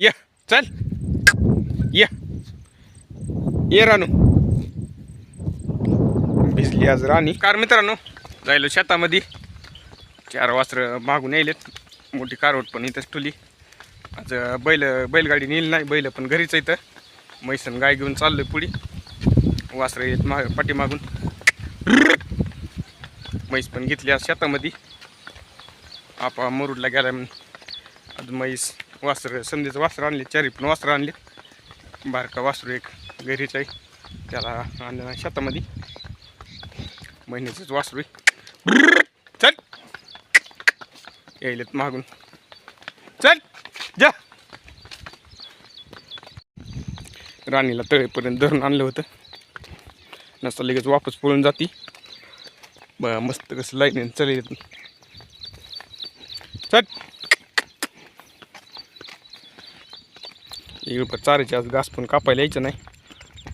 ये चल. ये. ये रानू. भिजली आज राणी. कार मित्रांनो जायलो शेतामध्ये. चार वासर मागून यायलेत. मोठी कारवट पण इथंच ठुली आज बैल बैलगाडी नेली नाही बैल पण घरीच इथं म्हैसन गाय घेऊन चाललोय पुढे. वासरं येत माग पाठीमागून. म्हैस पण घेतली आज शेतामध्ये. आपा मुरुडला गेला म्हणून. आज म्हैस वासर संधीचं वासर आणले चारी पण वासरं आणले. बारका वासरू एक घरीच आहे. त्याला आणलं शेतामध्ये. महिन्याचंच वासरू आहे. चल! यायलेत मागून. चल! जा! राणीला तळेपर्यंत धरून आणलं होतं. नसता लगेच वापस पळून जाती. ब मस्त कसं लाईन चल चल! इकडं पण चारायची आज घास पण कापायला यायचं नाही.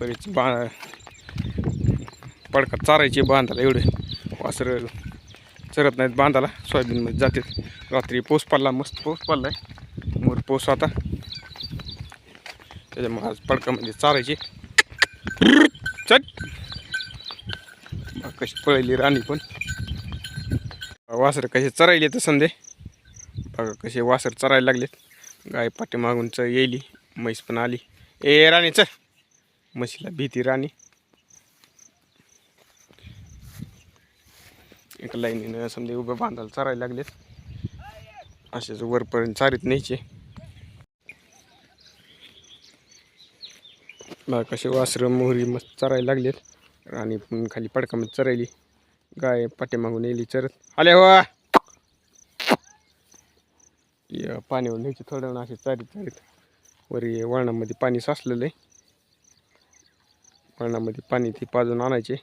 बरेच बा पडकात चारायचे बांधाला एवढे. वासर चरत नाहीत बांधाला सोयाबीनमध्ये जातात रात्री पोस पडला मस्त पोस पडला आहे मोर पोस आता. त्याच्यामुळे आज पडकामध्ये म्हणजे चारायचे. चट कशी पळली राणी पण. वासर कसे चरायले तर संधे बघा कसे वासर चरायला लागलेत. गाय पाठीमागून च येईली. म्हैस पण आली. ए राणी चल. म्हशीला भीती राणी. एका लाईनीनं समजा उभं बांधायला चरायला लागलेत. असेच वरपर्यंत चारीत न्यायचे. कसे वासरं मोहरी मस्त चरायला लागलेत. राणी पण खाली पडकामध्ये चरायली. गाय पाठीमागून येली चरत. आले हो! या पाण्यावर न्यायची थोडं असे चारीत चारीत. वरी वळणामध्ये पाणी साचलेलं आहे. वळणामध्ये पाणी ती पाजून आणायचे.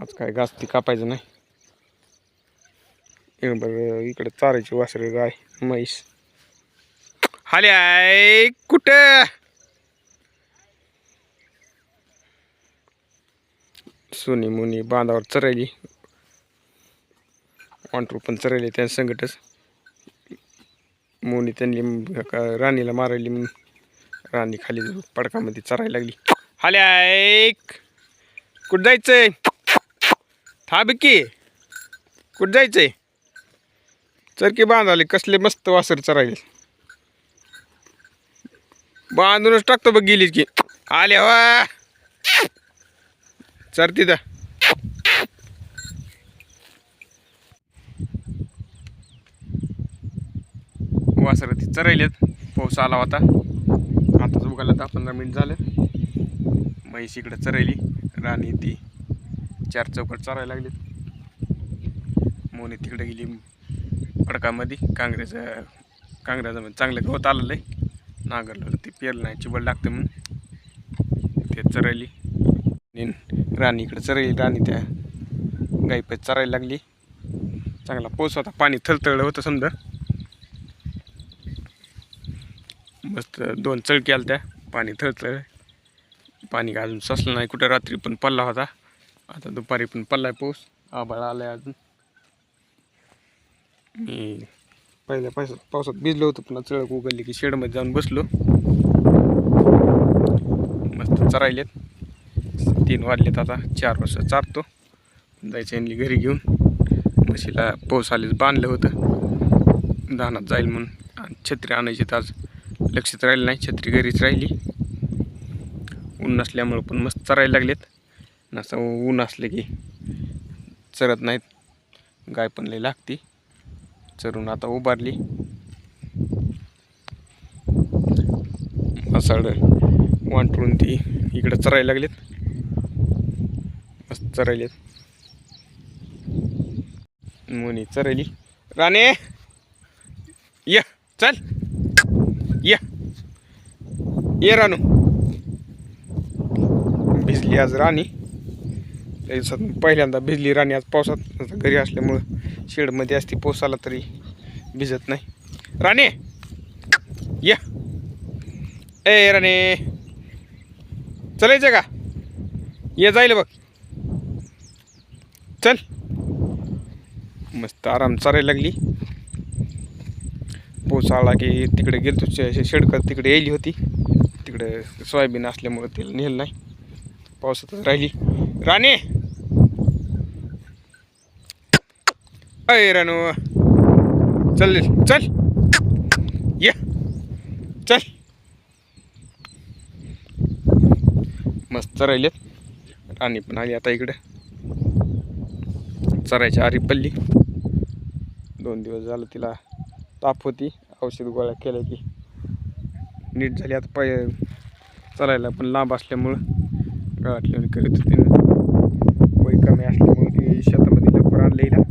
आज काय घास ती कापायचं नाही. बरं इकडे चारायची वासरे गाय म्हैस. हाले आय कुठं? सोनी मुनी बांधावर चरायली. वांटरू पण चरायली त्या संकटच मोनी त्यांनी का- राणीला मारायली म्हणून राणी खाली पडकामध्ये चरायला लागली. हाले ऐक. कुठं जायचंय? थांब की. कुठं जायचंय? चरकी बांधाले कसले मस्त वासर चरायले. बांधूनच टाकतो बघ गेलीच की. आले वा. चरती तिथं. वासरं ती चरायलेत पाऊस आला होता. आताच बघायला दहा पंधरा मिनिट झालं. म्हैस इकडं चरायली. राणी ती चार चौकट चरायला लागलीत. मोनी तिकडे गेली खडकामध्ये काँग्रेस काँग्रेसमध्ये चांगलं गवत आलेलं. आहे नांगरलं ते पेरलं नाही. चिबड लागतं म्हणून. ते चरायली. राणी इकडे चरायली. राणी त्या गाईपत चरायला लागली. चांगला पाऊस होता. पाणी थलथळलं होतं समजा. मस्त दोन चळकी आल्या त्या पाणी थळथळ पाणी अजून ससलं नाही. कुठं रात्री पण पडला होता. आता दुपारी पण पडलाय पाऊस. आभाळ आलाय अजून. मी पहिल्या पावसात पावसात भिजलो होतो पुन्हा चळक उघडली की शेडमध्ये जाऊन बसलो. मस्त चरायलेत. तीन वाजलेत आता. चार वाजता चारतो. जायचं यांनी घरी घेऊन. म्हशीला पाऊस आलेच बांधलं होतं. धानात जाईल म्हणून. आणि छत्री आणायची तर आज. लक्षात राहिलं नाही छत्री घरीच राहिली. ऊन नसल्यामुळं पण मस्त चरायला लागलेत. असं ऊन असले की चरत नाहीत. गाय पण लई लागती. चरून आता उभारली. मसाड वांटून ती इकडं चरायला लागलेत. मस्त चरायलेत. मुनी चरायली. राणे! या चल! ये रानू. भिजली आज राणी. दिवसात पहिल्यांदा भिजली राणी आज पावसात. घरी असल्यामुळं शेडमध्ये असते पाऊस आला तरी भिजत नाही. राणे! या. ए राणे! चलायचं का? ये जाईल बघ. चल. मस्त आराम चारायला लागली. पाऊस आला की तिकडे गेलतो शे- शेडकं तिकडे यायली होती. तिकडे सोयाबीन असल्यामुळं तिला नेलं नाही. पावसातच राहिली. राणे! अय राणू चल चल! ये! चल! मस्त राहिलेत राणी पण आली आता इकडे. चरायची आरी पल्ली दोन दिवस झालं तिला ताप होती. औषध गोळ्या केल्या की नीट झाली. आता पाय चरायला पण लांब असल्यामुळं गावातल्या करीत होती वय कमी असल्यामुळं ते शेतामध्ये लवकर आणलेला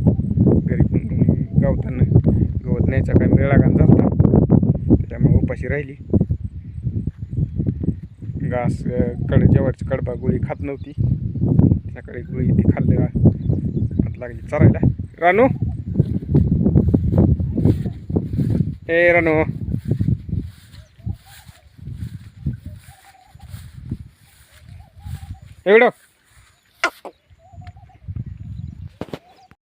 घरी पण गावताना गवत न्यायचा काय घाण चालतो त्याच्यामुळे उपाशी राहिली. घास कड जेवायची कडबा गोळी खात नव्हती. त्याकडे गोळी ती खाल्लं. हात लागली चरायला. रानू? ए रानू. एवढं